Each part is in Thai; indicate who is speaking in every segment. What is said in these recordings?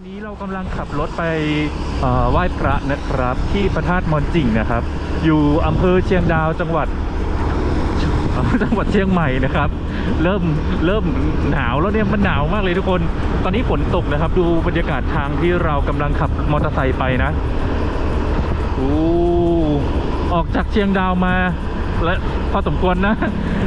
Speaker 1: อนนี้เรากำลังขับรถไปไหว้พระนะครับ ที่พระธาตุมอนจิ่งนะครับ อยู่อำเภอเชียงดาวจังหวัดจังหวัดเชียงใหม่นะครับ เริ่มเริ่มหนาวแล้วเนี่ยมันหนาวมากเลยทุกคน ตอนนี้ฝนตกนะครับ ดูบรรยากาศทางที่เรากำลังขับมอเตอร์ไซค์ไปนะโอ้ออกจากเชียงดาวมา และพอสมควรนะ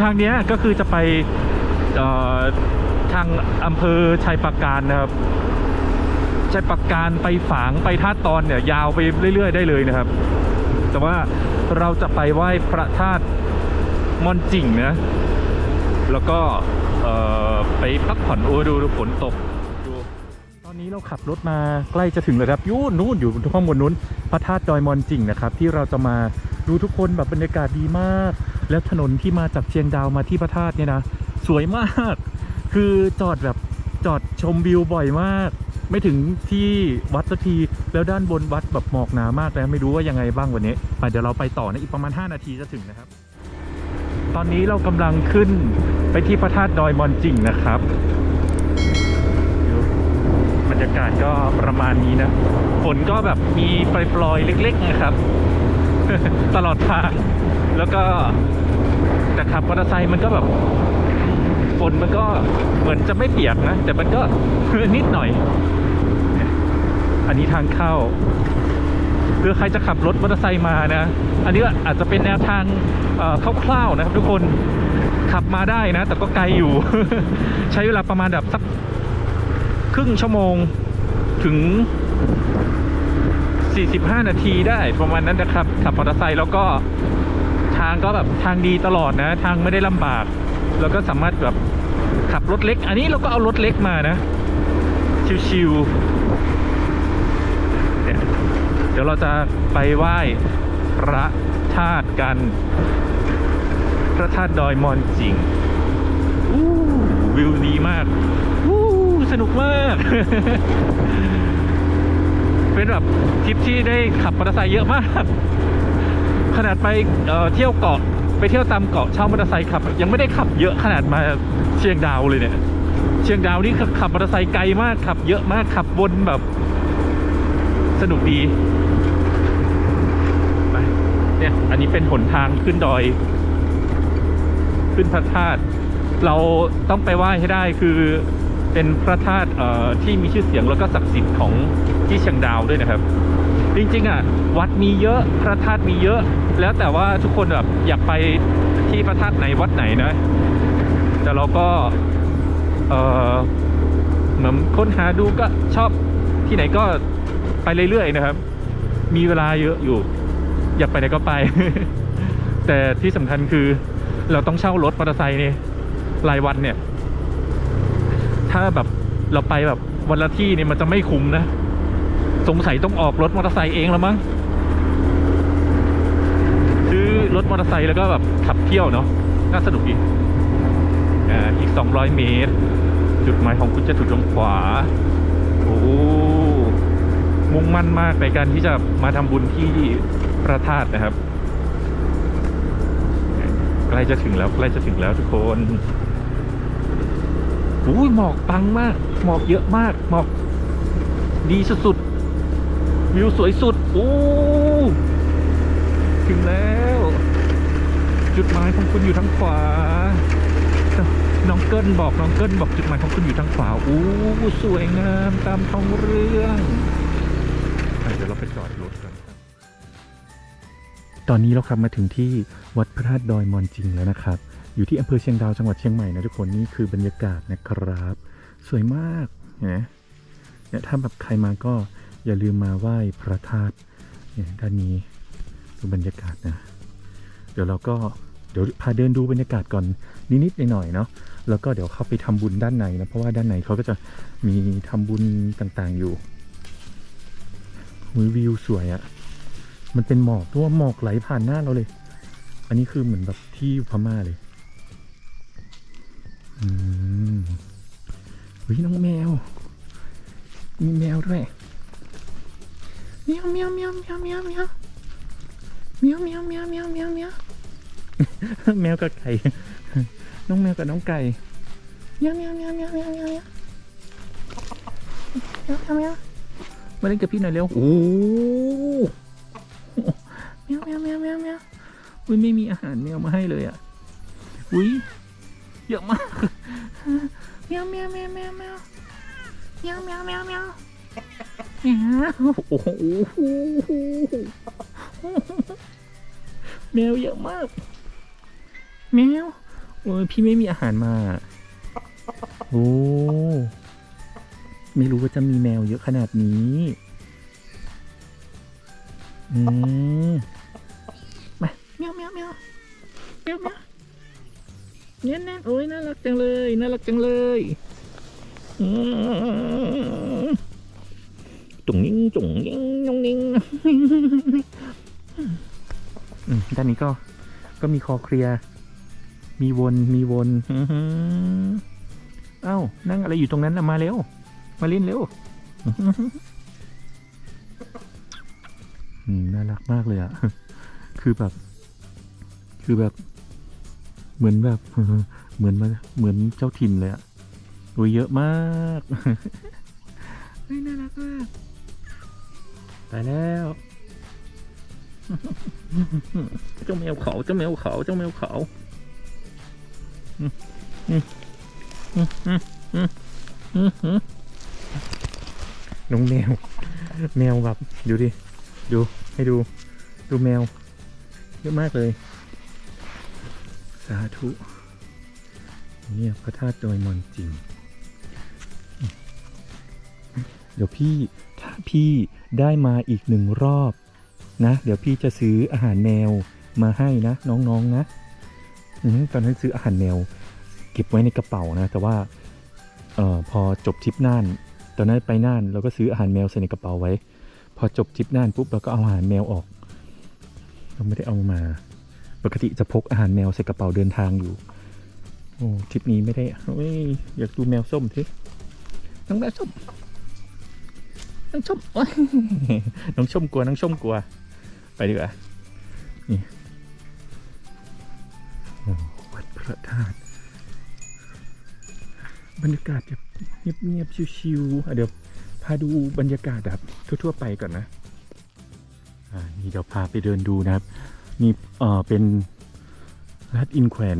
Speaker 1: ทางเนี้ยก็คือจะไปทางอำเภอชัยปราการนะครับ ชัยปราการไปฝางไปท่าตอนเนี่ยยาวไปเรื่อย ๆ ได้เลยนะครับ แต่ว่าเราจะไปไหว้พระธาตุมอนจิ่งนะแล้วก็ไปพักผ่อนโอ้ดูดูฝนตกตอนนี้เราขับรถมาใกล้จะถึงแล้วครับยูนนู่นอยู่ข้างบนนู้นพระธาตุดอยมอนจิ่งนะครับ ที่เราจะมาดูทุกคนแบบบรรยากาศดีมาก แล้วถนนที่มาจากเชียงดาวมาที่พระธาตุเนี่ยนะ สวยมาก คือจอดแบบจอดชมวิวบ่อยมาก ไม่ถึงที่วัดสักทีแล้วด้านบนวัดแบบหมอกหนามากนะไม่รู้ว่ายังไงบ้างวันนี้ไปเดี๋ยวเราไปต่อนะอีกประมาณ 5 นาทีจะถึงนะครับ ตอนนี้เรากำลังขึ้นไปที่พระธาตุดอยมอนจิงนะครับบรรยากาศก็ประมาณนี้นะฝนก็แบบมีปลอยๆเล็ก ๆ นะครับ ตลอดทางแล้วก็แต่ขับมอเตอร์ไซค์มันก็แบบฝนมันก็เหมือนจะไม่เปียกนะ แต่มันก็นิดหน่อย อันนี้ทางเข้าเพื่อใครจะขับรถมอเตอร์ไซค์มานะ อันนี้อาจจะเป็นแนวทางคร่าวๆนะครับทุกคนขับมาได้นะ แต่ก็ไกลอยู่ ใช้เวลาประมาณแบบสักครึ่งชั่วโมงถึง 45 นาทีได้ประมาณนั้นนะครับ ขับมอเตอร์ไซค์แล้วก็ทางก็แบบทางดีตลอดนะ ทางไม่ได้ลำบาก แล้วก็สามารถแบบขับรถเล็ก อันนี้เราก็เอารถเล็กมานะ ชิวๆ เดี๋ยวเราจะไปไหว้พระธาตุกัน พระธาตุดอยมอนจิงอู้วิวดีมากอู้สนุกมาก เป็นแบบทริปที่ได้ขับมอเตอร์ไซค์เยอะมาก ขนาดไปเเที่ยวเกาะไปเที่ยวตามเกาะเช่ามอเตอร์ไซค์ขับ ยังไม่ได้ขับเยอะขนาดมาเชียงดาวเลยเนี่ย เชียงดาวนี่ขับมอเตอร์ไซค์ไกลมากขับ เยอะมากขับวนแบบ สนุกดีไปเนี่ยอันนี้เป็นหนทางขึ้นดอย ขึ้นพระธาตุเราต้องไปไหว้ให้ได้คือเป็นพระธาตุที่มีชื่อเสียงแล้วก็ศักดิ์สิทธิ์ของที่เชียงดาวด้วยนะครับ จริงๆอะวัดมีเยอะพระธาตุมีเยอะ แล้วแต่ว่าทุกคนแบบอยากไปที่พระธาตุไหนวัดไหนนะ แต่เราก็เออเหมือนค้นหาดูก็ชอบที่ไหนก็ ไปเรื่อยๆนะครับ มีเวลาเยอะอยู่ อยากไปไหนก็ไป แต่ที่สำคัญคือเราต้องเช่ารถมอเตอร์ไซค์นี่รายวันเนี่ย ถ้าแบบเราไปแบบวันละที่เนี่ยมันจะไม่คุ้มนะ สงสัยต้องออกรถมอเตอร์ไซค์เองแล้วมั้งซื้อรถมอเตอร์ไซค์แล้วก็แบบขับเที่ยวเนาะน่าสนุกดีอ่าอีก 200 เมตร จุดหมายของคุณจะถูกตรงขวา โอ้ มุ่งมั่นมากในการที่จะมาทำบุญที่พระธาตุนะครับ ใกล้จะถึงแล้วใกล้จะถึงแล้วทุกคนอุ้ยหมอกปังมาก หมอกเยอะมากหมอกดีสุดๆวิวสวยสุดโอ้ถึงแล้ว จุดหมายของคุณอยู่ทางขวา น้องเกิลบอกน้องเกิลบอกจุดหมายของคุณอยู่ทางขวาโอ้สวยงามตามท้องเรื่อง จอดรถกันครับ ตอนนี้เราขับมาถึงที่วัดพระธาตุดอยมอนจิงแล้วนะครับ อยู่ที่อำเภอเชียงดาวจังหวัดเชียงใหม่นะทุกคนนี่คือบรรยากาศนะครับ สวยมากเนไหมเนี่ยถ้าแบบใครมาก็อย่าลืมมาไหว้พระธาตุเนี่ยด้านนี้ดูบรรยากาศนะ เดี๋ยวเราก็เดี๋ยวพาเดินดูบรรยากาศก่อนนิดๆหน่อยๆเนาะแล้วก็เดี๋ยวเข้าไปทำบุญด้านในนะเพราะว่าด้านในเขาก็จะมีทำบุญต่างๆอยู่ หุยวิวสวยอะมันเป็นหมอกตัวหมอกไหลผ่านหน้าเราเลย อันนี้คือเหมือนแบบที่พม่าเลย อืมเฮ้ยน้องแมว มีแมวด้วยเมียวเมียวเมียวเมียวเมียวเมียวเมียวเมียวเมียวเมียวเมียวเมียวแมวกับไก่ น้องแมวกับน้องไก่เมียวเมียวเมียวเมียวเมียวเมียวเมียวเมียว มียวมาเล่นกับพี่หน่อยเร็วโอ้เมียวเมียวเมียวเมียวเมียวอุ้ยไม่มีอาหารแมวมาให้เลยอะอุ้ยเยอะมากเมียวเมียวเมียวเมียวเมียวเมียวเมียวเมียวเมียวเมียวโอ้โหแมวเยอะมาก แมวโอ้ยพี่ไม่มีอาหารมา โอ้ ไม่รู้ว่าจะมีแมวเยอะขนาดนี้ อืมมาเมียวเมียวเมียวเมียวเมียวเน่นเน่นโอ้ยน่ารักจังเลย น่ารักจังเลยอืมจุ๋งยิ่งจุ๋งยิ่งยงยิ่งอืมด้านนี้ก็ ก็มีคอเคลียร์มีวน มีวนอื้อหือเอ้า นั่งอะไรอยู่ตรงนั้นนะมาเร็ว มาเล่นเร็วอืมน่ารักมากเลยอะคือแบบ คือแบบ เหมือนแบบ เหมือนมาเหมือนเจ้าถิ่นเลยอะโอ้ยเยอะมากเฮ้ยน่ารักมากตายแล้วเจ้าแมวเขาเจ้าแมวเขาเจ้าแมวเขาอืมอืมอืมอืมอืมอืมอืม น้องแมว แมวแบบดูดิ ดูให้ดู ดูแมว เยอะมากเลย สาธุเนี่ยพระธาตุดอยมอนจริง เดี๋ยวพี่ถ้าพี่ได้มาอีกหนึ่งรอบนะ เดี๋ยวพี่จะซื้ออาหารแมวมาให้นะน้องๆนะอตอนนั้นซื้ออาหารแมว เก็บไว้ในกระเป๋านะ แต่ว่าเออพอจบทริปน่าน ตอนนั้นไปน่านเราก็ซื้ออาหารแมวใส่ในกระเป๋าไว้ พอจบทริปน่านปุ๊บเราก็เอาอาหารแมวออกเราไม่ได้เอามา ปกติจะพกอาหารแมวใส่กระเป๋าเดินทางอยู่โอ้ทริปนี้ไม่ได้เฮ้ยอยากดูแมวส้มทีน้องแมวส้มน้องส้มน้องส้มกลัวน้องส้มกลัว ไปดีกว่านี่วัดพระธาตุ บรรยากาศแบบเงียบๆชิวๆอะเดี๋ยวพาดูบรรยากาศแบบทั่วๆไปก่อนนะอ่านี่เดี๋ยวพาไปเดินดูนะครับ นี่เออเป็นรัฐอินแขวน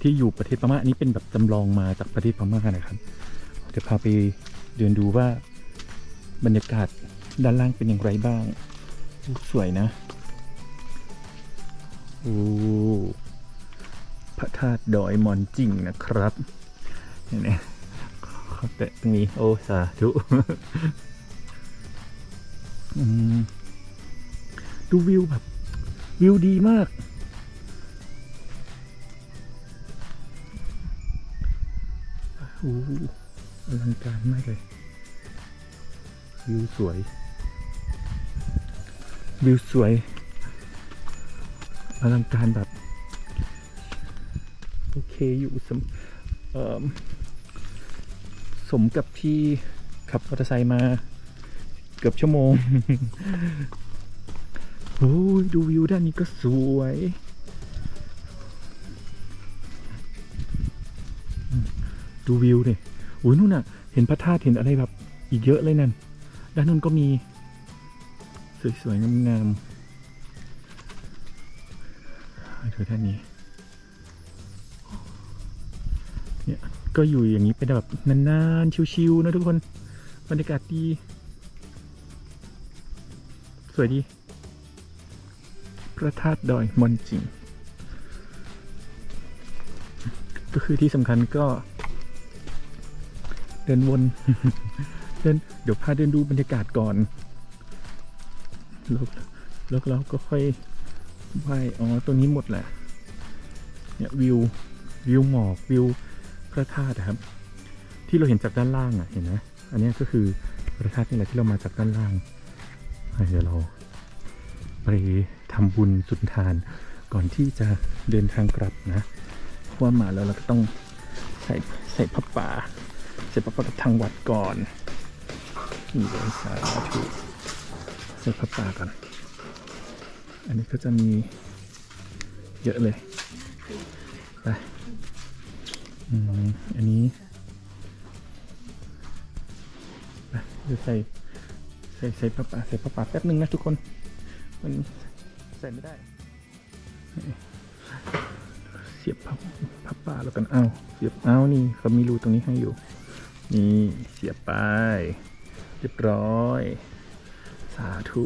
Speaker 1: ที่อยู่ประเทศพม่าอันนี้เป็นแบบจำลองมาจากประเทศพม่านะครับเดี๋ยวพาไปเดินดูว่าบรรยากาศด้านล่างเป็นอย่างไรบ้างสวยนะโอ้พระธาตุดอยมอนจิงนะครับ เนี่ยขอแตะตรงนี้โอ้สาธุดูวิวแบบ วิวดีมาก โอ้อลังการมากเลย วิวสวย วิวสวย อลังการแบบ โอเคอยู่สมเอ่อ สมกับที่ขับมอเตอร์ไซค์มาเกือบชั่วโมงโอ้ยดูวิวด้านนี้ก็สวย ดูวิวดิโอ้ยนู่นน่ะ เห็นพระธาตุเห็นอะไรแบบอีกเยอะเลยนั่น ด้านนู้นก็มี สวยๆงามๆดูด้านนี้ ก็อยู่อย่างนี้เป็นแบบนานๆ ชิวๆนะทุกคน บรรยากาศดี สวยดี พระธาตุดอยมอนจิง ก็คือที่สำคัญก็ เดินวน เดินเดี๋ยวพาเดินดูบรรยากาศก่อนแล้วแล้วเราก็ค่อยไหวอ๋อ ตัวนี้หมดแหละ เนี่ยวิว วิวหมอก วิว พระธาตุอะครับ ที่เราเห็นจากด้านล่างอะเห็นไหมอันนี้ก็คือพระธาตุนี่แหละที่เรามาจากด้านล่างเดี๋ยวเราไปทำบุญสุนทานก่อนที่จะเดินทางกลับนะเพราะว่ามาแล้วเราก็ต้องใส่ใส่ผ้าป่าใส่ผ้าป่ากับทางวัดก่อนนี่เลยสาธุใส่ผ้าป่าก่อนอันนี้ก็จะมีเยอะเลย ไป อืมอันนี้ไปเดี๋ยวใส่ใส่ใส่ผ้าป่าใส่ผ้าป่าแป๊บนึงนะทุกคน มันใส่ไม่ได้ เสียบผ้าผ้าป่าแล้วกันเอาเสียบเอานี่เขามีรูตรงนี้ให้อยู่ นี่เสียบไป เรียบร้อย สาธุ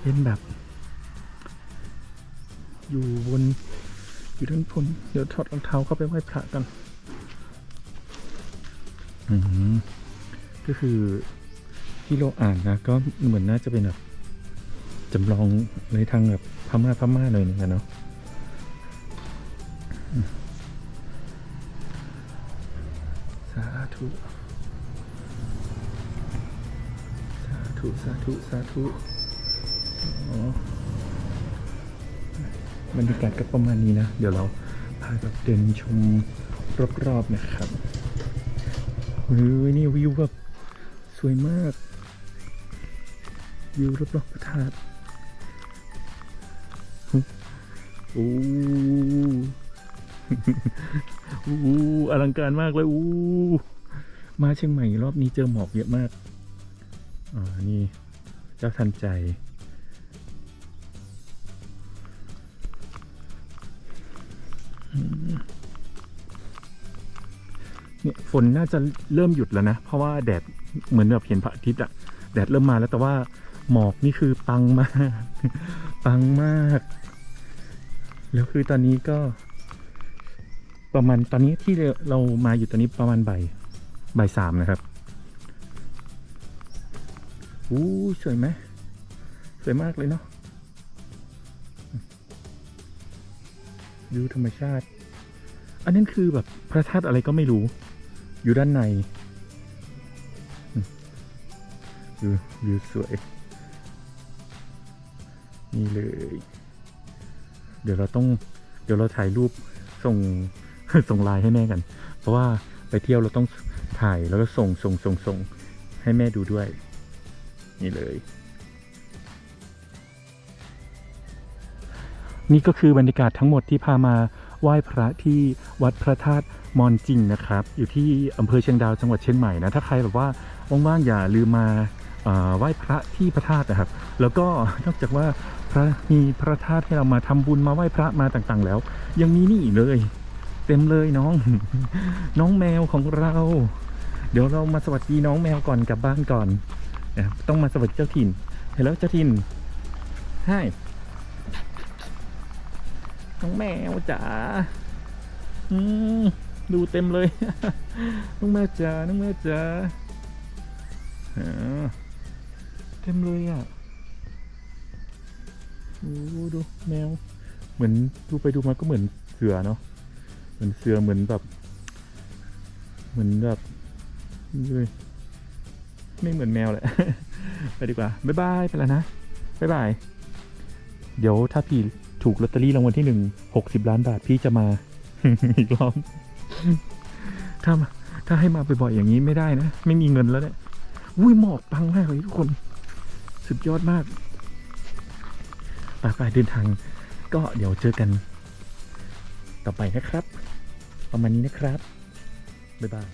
Speaker 1: เป็นแบบ อยู่บน อยู่ด้านบนเดี๋ยวถอดรองเท้าเข้าไปไหว้พระกันอืมก็คือที่เราอ่านนะก็เหมือนน่าจะเป็นแบบจำลองในทางแบบพม่าพม่าหน่อยหนึงอะเนาะสาธุสาธุสาธุสาธุอ๋อ บรรยากาศก็ประมาณนี้นะ เดี๋ยวเราพาแบบเดินชมรอบๆนะครับเฮ้ยนี่วิวแบบสวยมากวิวรอบๆพระธาตุโอ้อู้อลังการมากเลยอู้มาเชียงใหม่รอบนี้เจอหมอกเยอะมากอ่านี่เจ้าทันใจ เนี่ยฝนน่าจะเริ่มหยุดแล้วนะ เพราะว่าแดดเหมือนแบบเห็นพระอาทิตย์อะแดดเริ่มมาแล้วแต่ว่าหมอกนี่คือปังมาก ปังมาก แล้วคือตอนนี้ก็ ประมาณตอนนี้ที่เรามาอยู่ตอนนี้ประมาณบ่ายบ่ายสามนะครับอู้สวยไหมสวยมากเลยเนาะ ดูธรรมชาติ อันนั้นคือแบบพระธาตุอะไรก็ไม่รู้ อยู่ด้านในอืมดูวิวสวย นี่เลย เดี๋ยวเราต้อง เดี๋ยวเราถ่ายรูปส่งส่งไลน์ให้แม่กัน เพราะว่าไปเที่ยวเราต้องถ่ายแล้วก็ส่งส่งส่งส่งให้แม่ดูด้วย นี่เลย นี่ก็คือบรรยากาศทั้งหมดที่พามาไหว้พระที่วัดพระธาตุมอนจิงนะครับ อยู่ที่อำเภอเชียงดาวจังหวัดเชียงใหม่นะ ถ้าใครแบบว่าว่างๆอย่าลืมมาไหว้พระที่พระธาตุนะครับ แล้วก็นอกจากว่าพระมีพระธาตุให้เรามาทำบุญมาไหว้พระมาต่างๆ แล้ว ยังมีนี่เลย เต็มเลยน้อง น้องแมวของเรา เดี๋ยวเรามาสวัสดีน้องแมวก่อนกลับบ้านก่อนนะต้องมาสวัสดีเจ้าถิ่นเห็นแล้วเจ้าถิ่นให้ น้องแมวจ๋าอืมดูเต็มเลย น้องแมวจ๋า น้องแมวจ๋าเต็มเลยอะโอ้ดูแมว เหมือนดูไปดูมาก็เหมือนเสือเนาะ เหมือนเสือเหมือนแบบ เหมือนแบบเลยไม่เหมือนแมวแหละ ไปดีกว่า บ๊ายบาย ไปแล้วนะ บ๊ายบาย เดี๋ยวถ้าพี่ ถูกลอตเตอรี่รางวัลที่หนึ่งหกสิบล้านบาทพี่จะมา อีกรอบถ้าถ้าให้มาบ่อยๆอย่างนี้ไม่ได้นะ ไม่มีเงินแล้วเนี่ยอุ้ยหมอกปังมากเลยทุกคน สุดยอดมากไปไปเดินทาง ก็เดี๋ยวเจอกัน ต่อไปนะครับ ประมาณนี้นะครับ บ๊ายบาย